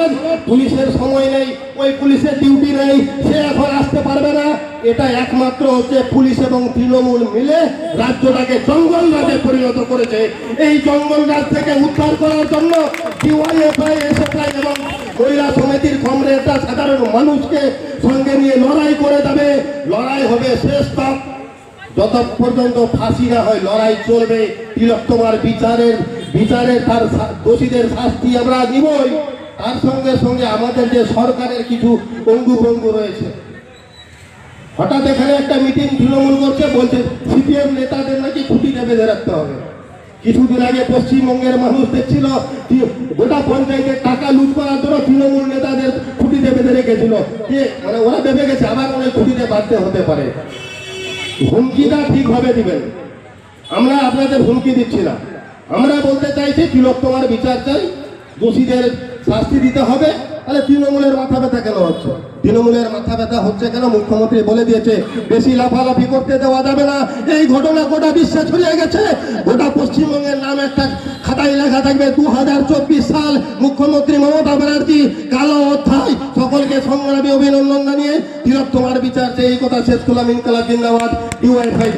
বলেন, পুলিশের সময় নেই, ওই পুলিশের ডিউটি নেই, সে এখন আসতে পারবে না। এটা একমাত্র হচ্ছে পুলিশ এবং তৃণমূল মিলে রাজ্যটাকে জঙ্গল রাজে পরিণত করেছে। এই জঙ্গল রাজ থেকে উদ্ধার করার জন্য ডিওয়াইএফআই এসএফআই এবং মহিলা সমিতির কমরেডরা সাধারণ মানুষকে সঙ্গে নিয়ে লড়াই করে যাবে। লড়াই হবে শেষ তক। যত পর্যন্ত ফাঁসি না হয়, লড়াই চলবে। তিলক, তোমার বিচারের বিচারের তার দোষীদের শাস্তি আমরা নিবই। তার সঙ্গে সঙ্গে আমাদের যে সরকারের কিছু অঙ্গু ভঙ্গু রয়েছে। হঠাৎ এখানে একটা মিটিং তৃণমূল করছে, বলছে সিপিএম নেতাদের নাকি ছুটিতে বেঁধে রাখতে হবে। কিছুদিন আগে পশ্চিমবঙ্গের মানুষ দেখছিল গোটা পঞ্চায়েতের টাকা লুট করার জন্য তৃণমূল নেতাদের ছুটিতে বেঁধে রেখেছিল। কে? মানে ওরা ভেবে গেছে, আবার অনেক ছুটিতে বাধ্য হতে পারে। হুমকিটা ঠিকভাবে দিবেন। আমরা আপনাদের হুমকি দিচ্ছি না। আমরা বলতে চাইছি তিলোত্তমার বিচার চাই। দোষীদের শাস্তি দিতে হবে, তাহলে তৃণমূলের মাথা ব্যথা কেন হচ্ছে? তৃণমূলের মাথা ব্যথা হচ্ছে কেন? মুখ্যমন্ত্রী বলে দিয়েছে, বেশি লাফালাফি করতে দেওয়া যাবে না। এই ঘটনা গোটা বিশ্বে ছড়িয়ে গেছে। গোটা পশ্চিমবঙ্গের নাম একটা খাতায় লেখা থাকবে দু হাজার চব্বিশ সাল মুখ্যমন্ত্রী মমতা ব্যানার্জি কালো অধ্যায়। সকলকে সংগ্রামী অভিনন্দন জানিয়ে তিলোত্তমার বিচার এই কথা শেষ করলাম। ইনকালাব জিন্দাবাদ ইউআইফাই